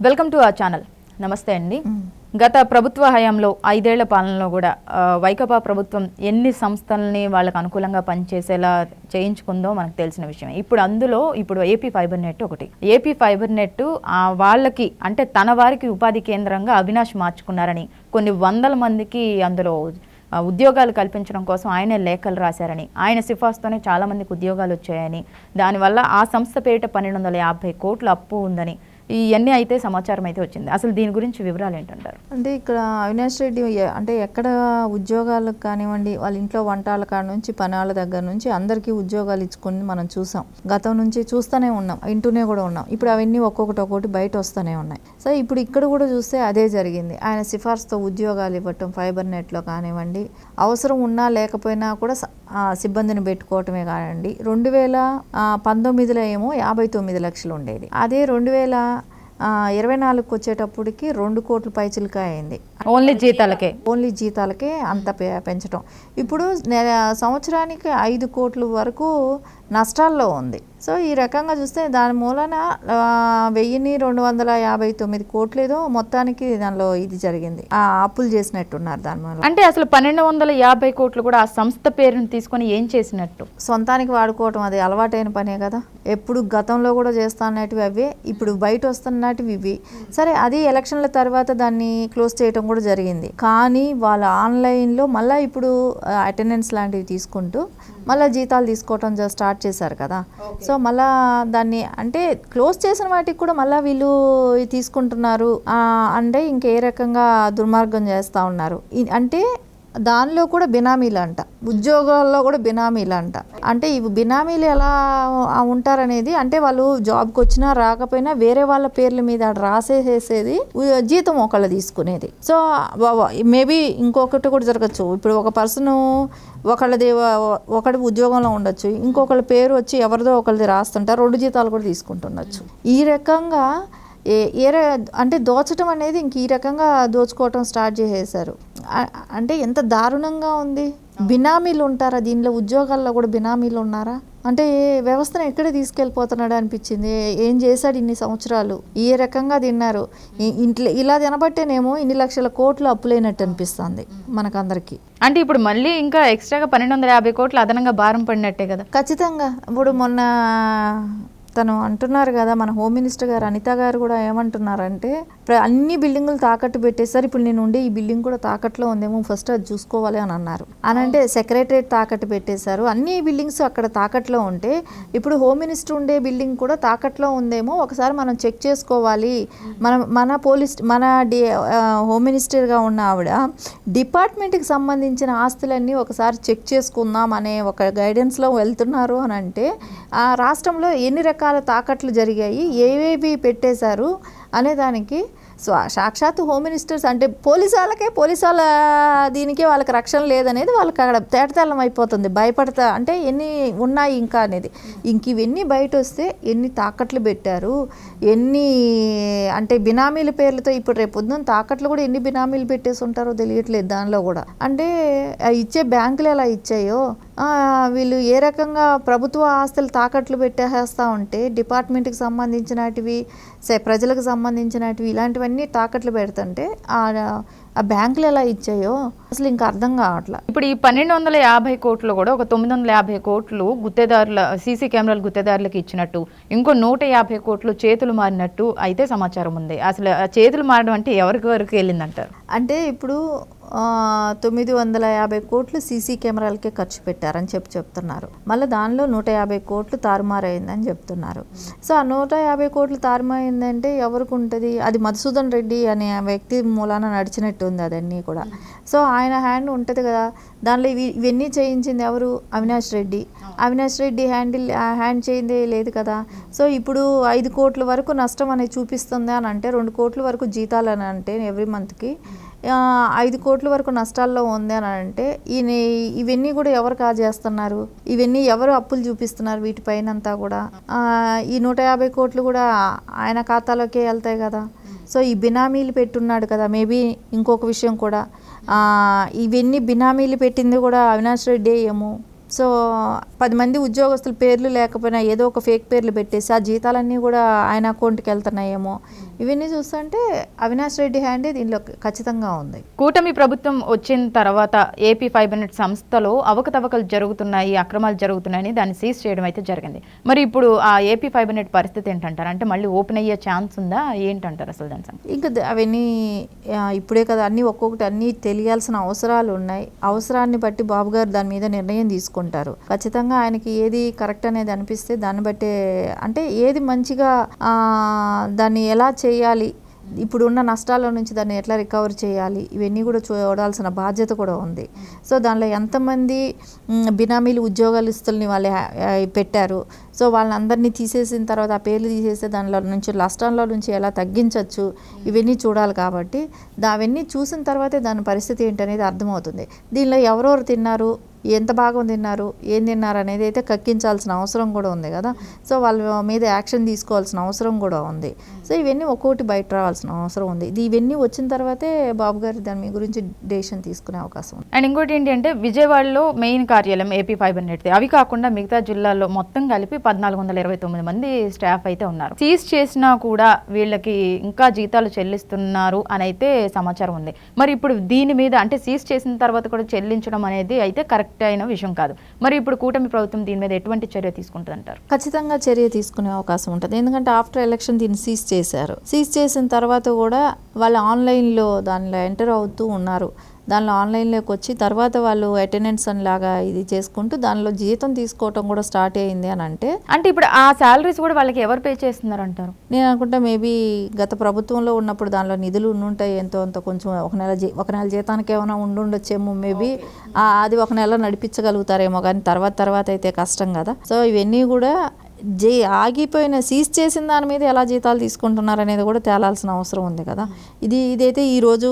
Welcome to our channel. నమస్తే అండి. గత ప్రభుత్వ హయాంలో ఐదేళ్ళ పాలనలో కూడా ఆ, వైకాపా ప్రభుత్వం ఎన్ని సంస్థల్ని వాళ్ళకు అనుకూలంగా పనిచేసేలా చేయించుకుందో మనకు తెలిసిన విషయం ఇప్పుడు అందులో ఇప్పుడు ఏపీ ఫైబర్ నెట్ ఒకటి. ఏపీ ఫైబర్ నెట్ ఆ, వాళ్ళకి అంటే తన వారికి ఉపాధి కేంద్రంగా అవినాష్ మార్చుకున్నారని కొన్ని వందల మందికి అందులో ఆ, ఉద్యోగాలు కల్పించడం కోసం ఆయనే లేఖలు రాశారని ఆయన సిఫార్సుతోనే చాలా మందికి ఉద్యోగాలు వచ్చాయని దానివల్ల ఆ సంస్థ పేరిట పన్నెండు వందల యాభై కోట్ల అప్పు ఉందని ఇవన్నీ అయితే సమాచారం అయితే వచ్చింది. అసలు దీని గురించి వివరాలు ఏంటంటారు? అంటే ఇక్కడ అవినాష్ రెడ్డి అంటే ఎక్కడ ఉద్యోగాలకు కానివ్వండి వాళ్ళ ఇంట్లో వంటాల కాడ నుంచి పనాల దగ్గర నుంచి అందరికీ ఉద్యోగాలు ఇచ్చుకుని మనం చూసాం. గతం నుంచి చూస్తూనే ఉన్నాం వింటూనే కూడా ఉన్నాం. ఇప్పుడు అవన్నీ ఒక్కొక్కటి ఒక్కొక్కటి బయట వస్తూనే ఉన్నాయి. సో ఇప్పుడు ఇక్కడ కూడా చూస్తే అదే జరిగింది. ఆయన సిఫార్సుతో ఉద్యోగాలు ఇవ్వటం ఫైబర్ నెట్లో కానివ్వండి అవసరం ఉన్నా లేకపోయినా కూడా సిబ్బందిని పెట్టుకోవటమే కానివ్వండి రెండు వేల పంతొమ్మిదిలో ఏమో యాభై తొమ్మిది లక్షలు ఉండేది. అదే రెండు వేల ఇరవై నాలుగుకి వచ్చేటప్పటికి రెండు కోట్ల పైచిలక అయింది ఓన్లీ జీతాలకే? ఓన్లీ జీతాలకే అంత పెంచడం ఇప్పుడు సంవత్సరానికి ఐదు కోట్ల వరకు నష్టాల్లో ఉంది. సో ఈ రకంగా చూస్తే దాని మూలన ఆ, వెయ్యిన్ని రెండు వందల యాభై తొమ్మిది కోట్లు ఏదో మొత్తానికి దానిలో ఇది జరిగింది. ఆ అప్పులు చేసినట్టున్నారు దాని మూల. అంటే అసలు పన్నెండు వందల యాభై కోట్లు కూడా ఆ సంస్థ పేరుని తీసుకొని ఏం చేసినట్టు? సొంతానికి వాడుకోవటం అది అలవాటైన పనే కదా. ఎప్పుడు గతంలో కూడా చేస్తున్నటివి అవే ఇప్పుడు బయట వస్తున్నటివి ఇవి. సరే అది ఎలక్షన్ల తర్వాత దాన్ని క్లోజ్ చేయటం కూడా జరిగింది. కానీ వాళ్ళ ఆన్లైన్లో మళ్ళీ ఇప్పుడు అటెండెన్స్ లాంటివి తీసుకుంటూ మళ్ళీ జీతాలు తీసుకోవటం జ- స్టార్ట్ చేశారు కదా. సో మళ్ళా దాన్ని అంటే క్లోజ్ చేసిన వాటికి కూడా మళ్ళీ వీళ్ళు తీసుకుంటున్నారు. అంటే ఇంకే రకంగా దుర్మార్గం చేస్తూ ఉన్నారు. అంటే దానిలో కూడా బినామీలు అంట ఉద్యోగాల్లో కూడా బినామీలు అంట అంటే ఇవి బినామీలు ఎలా ఉంటారనేది అంటే వాళ్ళు జాబ్కి వచ్చినా రాకపోయినా వేరే వాళ్ళ పేర్ల మీద రాసేసేసేది రాసేసేది జీతం ఒకళ్ళు తీసుకునేది. సో మేబీ ఇంకొకటి కూడా జరగచ్చు. ఇప్పుడు ఒక పర్సన్ ఒకళ్ళది ఒకటి ఉద్యోగంలో ఉండొచ్చు. ఇంకొకళ్ళ పేరు వచ్చి ఎవరిదో ఒకరిది రాస్తుంటారు రెండు జీతాలు కూడా తీసుకుంటుండొచ్చు. ఈ రకంగా ఏ ఏ అంటే దోచటం అనేది ఇంక ఈ రకంగా దోచుకోవటం స్టార్ట్ చేసేసారు. అంటే ఎంత దారుణంగా ఉంది. బినామీలు ఉంటారా దీనిలో? ఉద్యోగాల్లో కూడా బినామీలు ఉన్నారా? అంటే వ్యవస్థను ఎక్కడ తీసుకెళ్ళిపోతున్నాడు అనిపించింది? ఏం చేశాడు ఇన్ని సంవత్సరాలు? ఏ రకంగా తిన్నారు? ఇంట్లో ఇలా తినబట్టేనేమో ఇన్ని లక్షల కోట్లు అప్పులైనట్టు అనిపిస్తుంది మనకందరికీ. అంటే ఇప్పుడు మళ్ళీ ఇంకా ఎక్స్ట్రాగా పన్నెండు వందల యాభై కోట్లు అదనంగా భారం పడినట్టే కదా? ఖచ్చితంగా. ఇప్పుడు మొన్న తను అంటున్నారు కదా మన హోమ్ మినిస్టర్ గారు అనిత గారు కూడా ఏమంటున్నారంటే అన్ని బిల్డింగులు తాకట్టు పెట్టేశారు ఇప్పుడు నేను ఉండే ఈ బిల్డింగ్ కూడా తాకట్లో ఉందేమో ఫస్ట్ అది చూసుకోవాలి అని అన్నారు. అని అంటే సెక్రటరేట్ తాకట్టు పెట్టేశారు. అన్ని బిల్డింగ్స్ అక్కడ తాకట్లో ఉంటే ఇప్పుడు హోమ్ మినిస్టర్ ఉండే బిల్డింగ్ కూడా తాకట్లో ఉందేమో ఒకసారి మనం చెక్ చేసుకోవాలి. మనం మన పోలీస్ మన డి హోమ్ మినిస్టర్గా ఉన్న ఆవిడ డిపార్ట్మెంట్కి సంబంధించిన ఆస్తులన్నీ ఒకసారి చెక్ చేసుకుందాం అనే ఒక గైడెన్స్లో వెళ్తున్నారు అని అంటే ఆ రాష్ట్రంలో ఎన్ని రకాల తాకట్లు జరిగాయి ఏవేవి పెట్టేశారు అనేదానికి స్వ సాక్షాత్ హోమ్ మినిస్టర్స్ అంటే పోలీస్ వాళ్ళకే పోలీస్ వాళ్ళ దీనికే వాళ్ళకి రక్షణ లేదనేది వాళ్ళకి అక్కడ తేటతెల్లం అయిపోతుంది. భయపడతా అంటే ఎన్ని ఉన్నాయి ఇంకా అనేది. ఇంక ఇవన్నీ బయట వస్తే ఎన్ని తాకట్లు పెట్టారు ఎన్ని అంటే బినామీల పేర్లతో ఇప్పుడు రేపు పొద్దున్న తాకట్లు కూడా ఎన్ని బినామీలు పెట్టేసి ఉంటారో తెలియట్లేదు దానిలో కూడా. అంటే ఇచ్చే బ్యాంకులు ఎలా ఇచ్చాయో వీళ్ళు ఏ రకంగా ప్రభుత్వ ఆస్తులు తాకట్లు పెట్టేస్తా ఉంటే డిపార్ట్మెంట్కి సంబంధించినటివి ప్రజలకు సంబంధించినటివి ఇలాంటివన్నీ తాకట్లు పెడుతుంటే ఆ బ్యాంకులు ఎలా ఇచ్చాయో అసలు ఇంకా అర్థం కావట్లా. ఇప్పుడు ఈ పన్నెండు వందల యాభై కోట్లు కూడా ఒక తొమ్మిది వందల యాభై కోట్లు గుత్తేదారుల సీసీ కెమెరాలు గుత్తేదారులకు ఇచ్చినట్టు ఇంకో నూట యాభై కోట్లు చేతులు మారినట్టు అయితే సమాచారం ఉంది. అసలు ఆ చేతులు మారడం అంటే ఎవరికి వరకు వెళ్ళిందంటారు? అంటే ఇప్పుడు తొమ్మిది వందల యాభై కోట్లు సీసీ కెమెరాలకే ఖర్చు పెట్టారని చెప్పి చెప్తున్నారు. మళ్ళీ దానిలో నూట యాభై కోట్లు తారుమారైందని చెప్తున్నారు. సో ఆ నూట యాభై కోట్లు తారుమారైందంటే ఎవరికి ఉంటుంది? అది మధుసూదన్ రెడ్డి అనే వ్యక్తి మూలాన నడిచినట్టు ఉంది అదన్నీ కూడా. సో ఆయన హ్యాండ్ ఉంటుంది కదా దానిలో ఇవి ఇవన్నీ చేయించింది ఎవరు? అవినాష్ రెడ్డి. అవినాష్ రెడ్డి హ్యాండిల్ హ్యాండ్ చేయిందే లేదు కదా. సో ఇప్పుడు ఐదు కోట్ల వరకు నష్టం అనేది చూపిస్తుంది అని అంటే రెండు కోట్ల వరకు జీతాలు అని అంటే ఎవ్రీ మంత్కి ఐదు కోట్ల వరకు నష్టాల్లో ఉంది అని అంటే ఈయన ఇవన్నీ కూడా ఎవరు కాజేస్తున్నారు ఇవన్నీ ఎవరు అప్పులు చూపిస్తున్నారు వీటిపైన అంతా కూడా? ఈ నూట యాభై కోట్లు కూడా ఆయన ఖాతాలోకే వెళ్తాయి కదా. సో ఈ బినామీలు పెట్టున్నాడు కదా మేబీ ఇంకొక విషయం కూడా. ఇవన్నీ బినామీలు పెట్టింది కూడా అవినాష్ రెడ్డి ఏమో. సో పది మంది ఉద్యోగస్తుల పేర్లు లేకపోయినా ఏదో ఒక ఫేక్ పేర్లు పెట్టేసి ఆ జీతాలన్నీ కూడా ఆయన అకౌంట్కి వెళ్తున్నాయేమో. ఇవన్నీ చూస్తుంటే అవినాష్ రెడ్డి హ్యాండే దీనిలో ఖచ్చితంగా ఉంది. కూటమి ప్రభుత్వం వచ్చిన తర్వాత ఏపీ ఫైబర్ నెట్ సంస్థలో అవకతవకలు జరుగుతున్నాయి అక్రమాలు జరుగుతున్నాయని దాన్ని సీజ్ చేయడం అయితే జరిగింది. మరి ఇప్పుడు ఆ ఏపీ ఫైబర్ నెట్ పరిస్థితి ఏంటంటారు? అంటే మళ్ళీ ఓపెన్ అయ్యే ఛాన్స్ ఉందా? ఏంటంటారు అసలు దాని? ఇంకా అవన్నీ ఇప్పుడే కదా అన్నీ ఒక్కొక్కటి అన్నీ తెలియాల్సిన అవసరాలు ఉన్నాయి. అవసరాన్ని బట్టి బాబు గారు దాని మీద నిర్ణయం తీసుకుంటారు. ఖచ్చితంగా ఆయనకి ఏది కరెక్ట్ అనేది అనిపిస్తే దాన్ని బట్టే అంటే ఏది మంచిగా ఆ, దాన్ని ఎలా చేయాలి. ఇప్పుడున్న నష్టాల నుంచి దాన్ని ఎట్లా రికవర్ చేయాలి? ఇవన్నీ కూడా చూడాల్సిన బాధ్యత కూడా ఉంది. సో దానిలో ఎంతమంది బినామీలు బినామీలు ఇస్తుల్ని వాళ్ళు పెట్టారు? సో వాళ్ళందరినీ తీసేసిన తర్వాత ఆ పేర్లు తీసేస్తే దానిలో నుంచి నష్టంలో నుంచి ఎలా తగ్గించవచ్చు ఇవన్నీ చూడాలి కాబట్టి అవన్నీ చూసిన తర్వాతే దాని పరిస్థితి ఏంటనేది అర్థమవుతుంది. దీనిలో ఎవరెవరు తిన్నారు ఎంత భాగం తిన్నారు ఏం తిన్నారు అనేది అయితే కక్కించాల్సిన అవసరం కూడా ఉంది కదా. సో వాళ్ళ మీద యాక్షన్ తీసుకోవాల్సిన అవసరం కూడా ఉంది. సో ఇవన్నీ ఒక్కొక్కటి బయట రావాల్సిన అవసరం ఉంది. ఇది ఇవన్నీ వచ్చిన తర్వాతే బాబు గారు దాని మీ గురించి డెసిషన్ తీసుకునే అవకాశం ఉంది. అండ్ ఇంకోటి ఏంటి అంటే విజయవాడలో మెయిన్ కార్యాలయం ఏపీ ఫైబర్ నెట్ అవి కాకుండా మిగతా జిల్లాల్లో మొత్తం కలిపి పద్నాలుగు వందల ఇరవై తొమ్మిది మంది స్టాఫ్ అయితే ఉన్నారు. సీజ్ చేసినా కూడా వీళ్ళకి ఇంకా జీతాలు చెల్లిస్తున్నారు అని అయితే సమాచారం ఉంది. మరి ఇప్పుడు దీని మీద అంటే సీజ్ చేసిన తర్వాత కూడా చెల్లించడం అనేది అయితే కరెక్ట్ అయిన విషయం కాదు. మరి ఇప్పుడు కూటమి ప్రభుత్వం దీని మీద ఎటువంటి చర్య తీసుకుంటుంది అంటారు ఖచ్చితంగా చర్య తీసుకునే అవకాశం ఉంటుంది. ఎందుకంటే ఆఫ్టర్ ఎలక్షన్ దీన్ని సీజ్ చేశారు. సీజ్ చేసిన తర్వాత కూడా వాళ్ళు ఆన్లైన్లో దానిలో ఎంటర్ అవుతూ ఉన్నారు. దానిలో ఆన్లైన్లోకి వచ్చి తర్వాత వాళ్ళు అటెండెన్స్ అని లాగా ఇది చేసుకుంటూ దానిలో జీతం తీసుకోవటం కూడా స్టార్ట్ అయింది అని అంటే అంటే ఇప్పుడు ఆ శాలరీస్ కూడా వాళ్ళకి ఎవరు పే చేస్తున్నారు అంటారు నేను అనుకుంటా మేబీ గత ప్రభుత్వంలో ఉన్నప్పుడు దానిలో నిధులు ఉండుంటాయి ఎంతో అంత కొంచెం ఒక నెల ఒక నెల జీతానికి ఏమైనా ఉండుండొచ్చేమో మేబీ. అది ఒక నెల నడిపించగలుగుతారేమో కానీ తర్వాత తర్వాత అయితే కష్టం కదా. సో ఇవన్నీ కూడా జే ఆగిపోయిన సీజ్ చేసిన దాని మీద ఎలా జీతాలు తీసుకుంటున్నారు అనేది కూడా తేలాల్సిన అవసరం ఉంది కదా. ఇది ఇదైతే ఈరోజు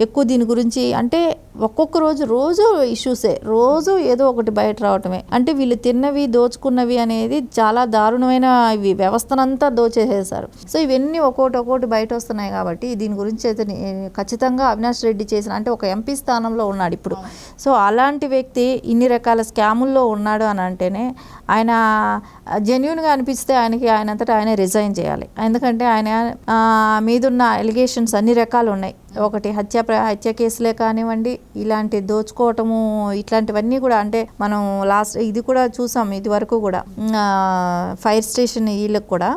ఎక్కువ దీని గురించి అంటే ఒక్కొక్క రోజు రోజు ఇష్యూసే రోజు ఏదో ఒకటి బయట రావటమే. అంటే వీళ్ళు తిన్నవి దోచుకున్నవి అనేది చాలా దారుణమైన ఇవి. వ్యవస్థనంతా దోచేసేసారు సో ఇవన్నీ ఒక్కోటి ఒక్కోటి బయట వస్తున్నాయి కాబట్టి దీని గురించి అయితే ఖచ్చితంగా అవినాష్ రెడ్డి చేసిన అంటే ఒక ఎంపీ స్థానంలో ఉన్నాడు ఇప్పుడు. సో అలాంటి వ్యక్తి ఇన్ని రకాల స్కాముల్లో ఉన్నాడు అని అంటేనే ఆయన జెన్యున్గా అనిపిస్తే ఆయనకి ఆయనంతటా ఆయన రిజైన్ చేయాలి. ఎందుకంటే ఆయన మీదున్న ఎలిగేషన్స్ అన్ని రకాలు ఉన్నాయి. ఒకటి హత్య హత్య కేసులే కానివ్వండి ఇలాంటి దోచుకోవటము ఇట్లాంటివన్నీ కూడా అంటే మనం లాస్ట్ ఇది కూడా చూసాం ఇది వరకు కూడా. ఫైర్ స్టేషన్ వీళ్ళకి కూడా.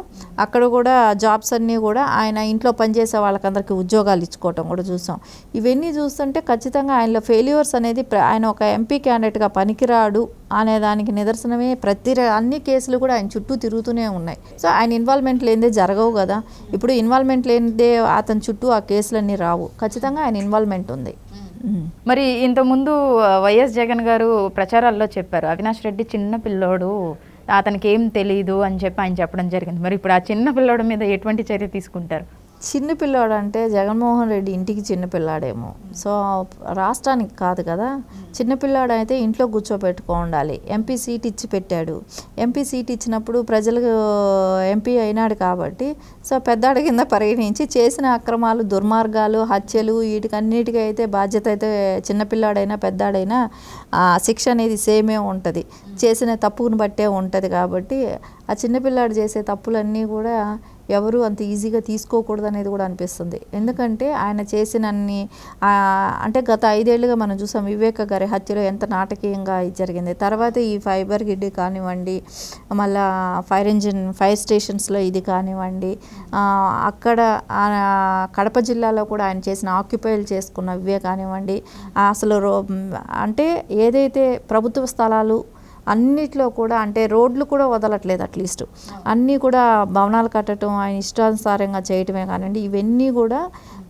అక్కడ కూడా జాబ్స్ అన్నీ కూడా ఆయన ఇంట్లో పనిచేసే వాళ్ళకందరికీ ఉద్యోగాలు ఇచ్చుకోవటం కూడా చూసాం. ఇవన్నీ చూస్తుంటే ఖచ్చితంగా ఆయనలో ఫెయిల్యూర్స్ అనేది ఆయన ఒక ఎంపీ క్యాండిడేట్గా పనికిరాడు అనే దానికి నిదర్శనమే ప్రతి అన్ని కేసులు కూడా ఆయన చుట్టూ తిరుగుతూనే ఉన్నాయి. సో ఆయన ఇన్వాల్వ్మెంట్ లేనిదే జరగవు కదా. ఇప్పుడు ఇన్వాల్వ్మెంట్ లేనిదే అతని చుట్టూ ఆ కేసులన్నీ రావు. ఖచ్చితంగా ఆయన ఇన్వాల్వ్మెంట్ ఉంది. మరి ఇంతకుముందు వైఎస్ జగన్ గారు ప్రచారాల్లో చెప్పారు అవినాష్ రెడ్డి చిన్న పిల్లోడు అతనికి ఏం తెలియదు అని చెప్పి ఆయన చెప్పడం జరిగింది. మరి ఇప్పుడు ఆ చిన్న పిల్లోడు మీద ఎటువంటి చర్య తీసుకుంటారు? చిన్నపిల్లాడు అంటే జగన్మోహన్ రెడ్డి ఇంటికి చిన్న పిల్లాడేమో సో రాష్ట్రానికి కాదు కదా. చిన్నపిల్లాడు అయితే ఇంట్లో కూర్చోబెట్టుకో ఉండాలి. ఎంపీ సీట్ ఇచ్చి పెట్టాడు. ఎంపీ సీట్ ఇచ్చినప్పుడు ప్రజలకు ఎంపీ అయినాడు కాబట్టి సో పెద్దాడి కింద పరిగణించి చేసిన అక్రమాలు దుర్మార్గాలు హత్యలు వీటికన్నిటికీ అయితే బాధ్యత అయితే చిన్నపిల్లాడైనా పెద్దాడైనా ఆ శిక్ష అనేది సేమే ఉంటుంది. చేసిన తప్పును బట్టే ఉంటుంది కాబట్టి ఆ చిన్నపిల్లాడు చేసే తప్పులన్నీ కూడా ఎవరు అంత ఈజీగా తీసుకోకూడదు అనేది కూడా అనిపిస్తుంది. ఎందుకంటే ఆయన చేసిన అన్ని అంటే గత ఐదేళ్ళుగా మనం చూసాం వివేక గారి హత్యలో ఎంత నాటకీయంగా జరిగింది. తర్వాత ఈ ఫైబర్ గిడ్డి కానివ్వండి మళ్ళా ఫైర్ ఇంజిన్ ఫైర్ స్టేషన్స్లో ఇది కానివ్వండి అక్కడ ఆ, కడప జిల్లాలో కూడా ఆయన చేసిన ఆక్యుపైలు చేసుకున్న ఇవే కానివ్వండి అసలు రో అంటే ఏదైతే ప్రభుత్వ స్థలాలు అన్నిట్లో కూడా అంటే రోడ్లు కూడా వదలట్లేదు అట్లీస్ట్ అన్నీ కూడా భవనాలు కట్టడం ఆయన ఇష్టానుసారంగా చేయటమే కానివ్వండి ఇవన్నీ కూడా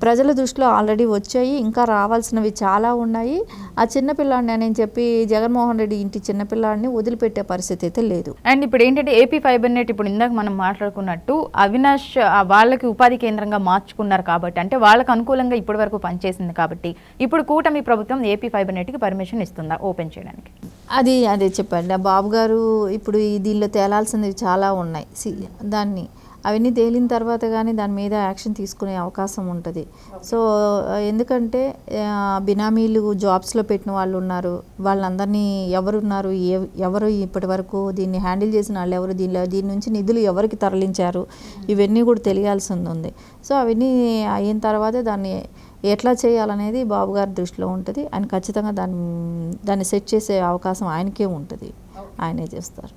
ప్రజల దృష్టిలో ఆల్రెడీ వచ్చాయి ఇంకా రావాల్సినవి చాలా ఉన్నాయి. ఆ చిన్నపిల్లాడిని అని చెప్పి జగన్మోహన్ రెడ్డి ఇంటి చిన్నపిల్లాడిని వదిలిపెట్టే పరిస్థితి అయితే లేదు. అండ్ ఇప్పుడు ఏంటంటే ఏపీ ఫైబర్ నెట్ ఇప్పుడు ఇందాక మనం మాట్లాడుకున్నట్టు అవినాష్ వాళ్ళకి ఉపాధి కేంద్రంగా మార్చుకున్నారు కాబట్టి అంటే వాళ్ళకి అనుకూలంగా ఇప్పటి వరకు పనిచేసింది కాబట్టి ఇప్పుడు కూటమి ప్రభుత్వం ఏపీ ఫైబర్ నెట్కి పర్మిషన్ ఇస్తుందా ఓపెన్ చేయడానికి? అది అదే చెప్పండి బాబు గారు ఇప్పుడు ఈ దీనిలో తేలాల్సినవి చాలా ఉన్నాయి. దాన్ని అవన్నీ తేలిన తర్వాత కానీ దాని మీద యాక్షన్ తీసుకునే అవకాశం ఉంటుంది. సో ఎందుకంటే బినామీలు జాబ్స్లో పెట్టిన వాళ్ళు ఉన్నారు. వాళ్ళందరినీ ఎవరున్నారు? ఎవ- ఎవరు ఇప్పటి వరకు దీన్ని హ్యాండిల్ చేసిన వాళ్ళు ఎవరు? దీనిలో దీని నుంచి నిధులు ఎవరికి తరలించారు? ఇవన్నీ కూడా తెలియాల్సి ఉంది. సో అవన్నీ అయిన తర్వాతే దాన్ని ఎట్లా చేయాలనేది బాబు గారి దృష్టిలో ఉంటుంది. ఆయన ఖచ్చితంగా దాన్ని దాన్ని సెట్ చేసే అవకాశం ఆయనకే ఉంటుంది. ఆయనే చేస్తారు.